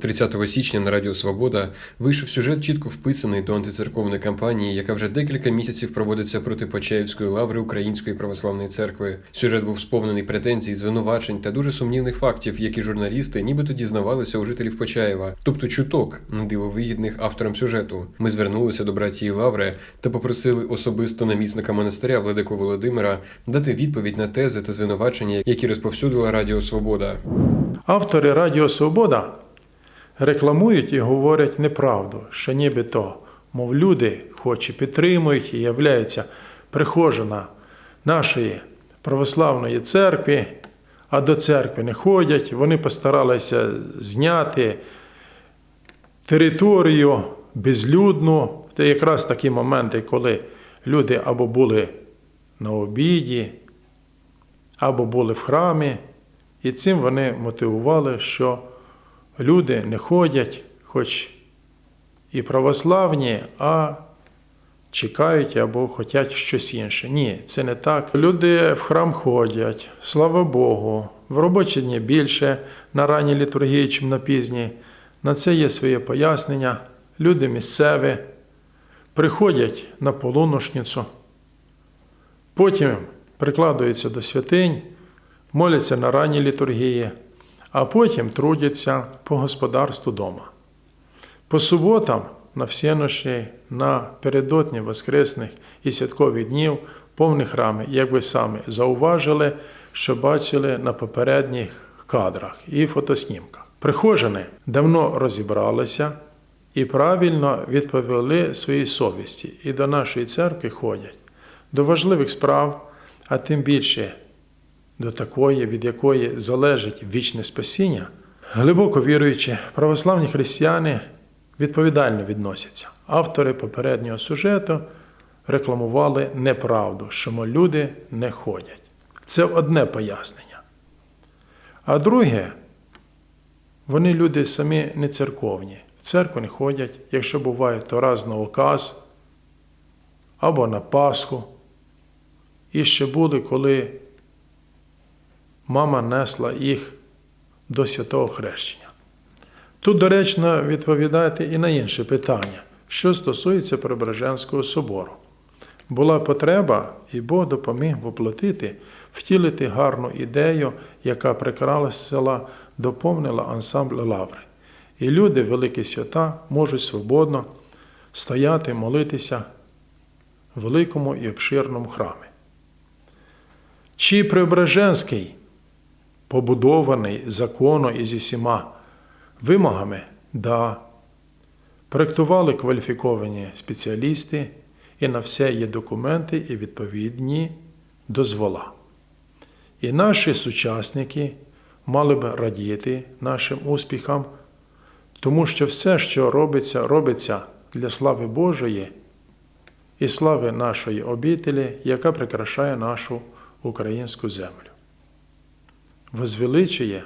30 січня на Радіо Свобода вийшов сюжет, чітко вписаний до антицерковної кампанії, яка вже декілька місяців проводиться проти Почаївської лаври Української православної церкви. Сюжет був сповнений претензій, звинувачень та дуже сумнівних фактів, які журналісти нібито дізнавалися у жителів Почаєва, тобто чуток, на диво вигідних авторам сюжету. Ми звернулися до братії Лаври та попросили особисто намісника монастиря Владику Володимира дати відповідь на тези та звинувачення, які розповсюдила Радіо Свобода. Автори Радіо Свобода рекламують і говорять неправду, що нібито, мов люди, хоч і підтримують і являються прихожана нашої православної церкви, а до церкви не ходять. Вони постаралися зняти територію безлюдну. Це якраз такі моменти, коли люди або були на обіді, або були в храмі. І цим вони мотивували, що люди не ходять, хоч і православні, а чекають або хочуть щось інше. Ні, це не так. Люди в храм ходять, слава Богу, в робочі дні більше на ранній літургії, чим на пізній. На це є своє пояснення. Люди місцеві приходять на полуношницю, потім прикладаються до святинь моляться на ранній літургії, а потім трудяться по господарству дома. По суботам, на всенощі, напередодні Воскресних і святкових днів повні храми, як ви самі зауважили, що бачили на попередніх кадрах і фотоснімках. Прихожани давно розібралися і правильно відповіли своїй совісті, і до нашої церкви ходять до важливих справ, а тим більше до такої, від якої залежить вічне спасіння, глибоко віруючі православні християни відповідально відносяться. Автори попереднього сюжету рекламували неправду, що люди не ходять. Це одне пояснення. А друге, вони люди самі не церковні. В церкву не ходять, якщо буває, то раз на оказ або на Пасху. І ще були, коли мама несла їх до святого хрещення. Тут доречно відповідати і на інше питання, що стосується Преображенського собору. Була потреба, і Бог допоміг воплотити, втілити гарну ідею, яка прикрасила, доповнила ансамбль лаври. І люди, великі свята, можуть свободно стояти, молитися великому і обширному храмі. Чи Преображенський побудований законно і зі всіма вимогами, да, проєктували кваліфіковані спеціалісти, і на все є документи і відповідні дозвола. І наші сучасники мали б радіти нашим успіхам, тому що все, що робиться, робиться для слави Божої і слави нашої обітелі, яка прикрашає нашу українську землю возвеличує,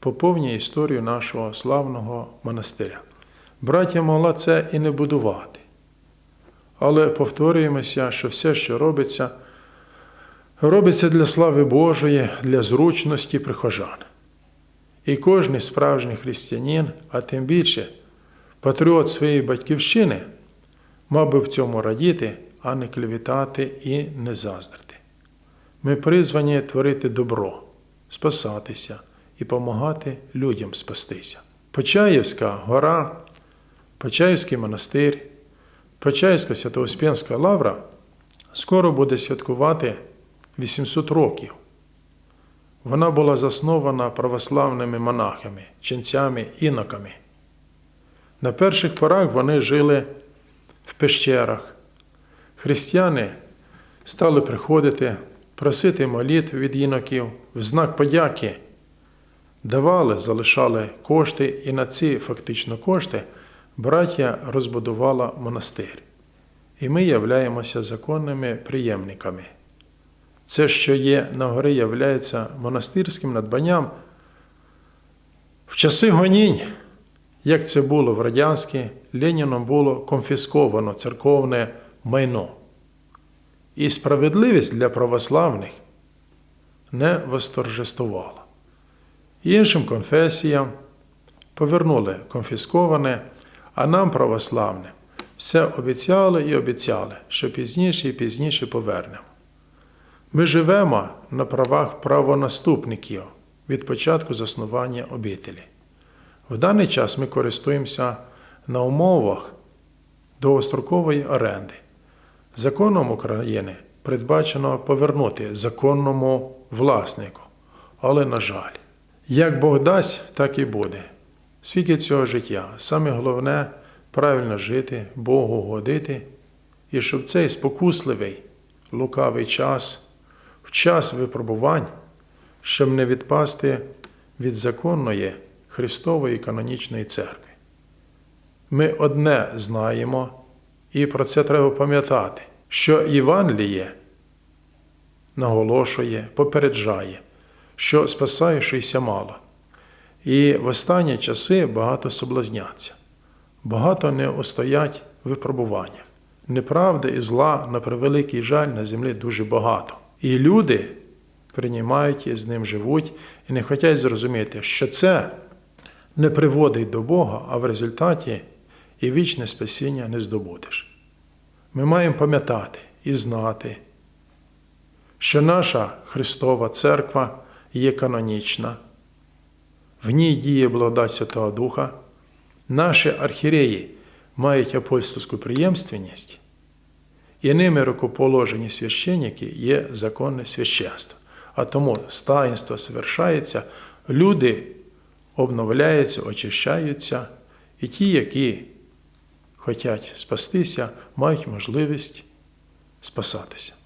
поповнює історію нашого славного монастиря. Браття могла це і не будувати. Але повторюємося, що все, що робиться, робиться для слави Божої, для зручності прихожан. І кожен справжній християнин, а тим більше патріот своєї батьківщини, мав би в цьому радіти, а не клевітати і не заздрити. Ми призвані творити добро спасатися і допомагати людям спастися. Почаївська гора, Почаївський монастир, Почаївська Святоуспенська лавра скоро буде святкувати 800 років. Вона була заснована православними монахами, ченцями, іноками. На перших порах вони жили в пещерах. Християни стали приходити просити молитв від іноків в знак подяки давали, залишали кошти, і на ці фактично кошти браття розбудувала монастир. І ми являємося законними приємниками. Це, що є на горі, являється монастирським надбанням. В часи гонінь, як це було в радянській, Леніном було конфісковано церковне майно і справедливість для православних не восторжествувала. Іншим конфесіям повернули конфісковане, а нам, православним, все обіцяли і обіцяли, що пізніше і пізніше повернемо. Ми живемо на правах правонаступників від початку заснування обителі. В даний час ми користуємося на умовах довгострокової оренди. Законом України передбачено повернути законному власнику. Але, на жаль, як Бог дасть, так і буде. Скільки цього життя, саме головне правильно жити, Богу годити, і щоб цей спокусливий, лукавий час, в час випробувань, щоб не відпасти від законної Христової канонічної церкви. Ми одне знаємо, і про це треба пам'ятати, що Євангеліє наголошує, попереджає, що спасаючися мало. І в останні часи багато соблазняться, багато не устоять в випробуваннях. Неправди і зла, на превеликий жаль, на землі дуже багато. І люди приймають і з ним живуть і не хочуть зрозуміти, що це не приводить до Бога, а в результаті і вічне спасіння не здобудеш. Ми маємо пам'ятати і знати, що наша Христова Церква є канонічна, в ній діє благодать Святого Духа, наші архіреї мають апостольську приємственність, і ними рукоположені священники є законне священство. А тому таїнство совершається, люди обновляються, очищаються, і ті, які хочуть спастися, мають можливість спасатися.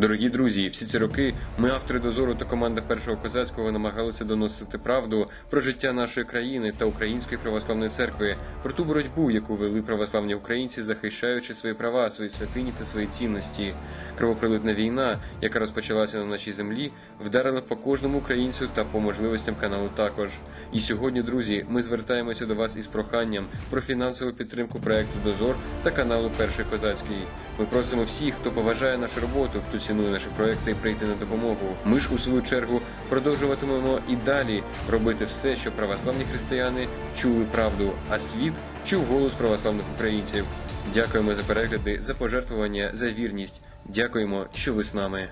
Дорогі друзі, всі ці роки ми, автори дозору та команда першого козацького, намагалися доносити правду про життя нашої країни та Української православної церкви, про ту боротьбу, яку вели православні українці, захищаючи свої права, свої святині та свої цінності. Кровопролитна війна, яка розпочалася на нашій землі, вдарила по кожному українцю та по можливостям каналу також. І сьогодні, друзі, ми звертаємося до вас із проханням про фінансову підтримку проекту Дозор та каналу Перший Козацький. Ми просимо всіх, хто поважає нашу роботу, хто цінує наші проекти, прийти на допомогу. Ми ж у свою чергу продовжуватимемо і далі робити все, щоб православні християни чули правду, а світ чув голос православних українців. Дякуємо за перегляди, за пожертвування, за вірність. Дякуємо, що ви з нами.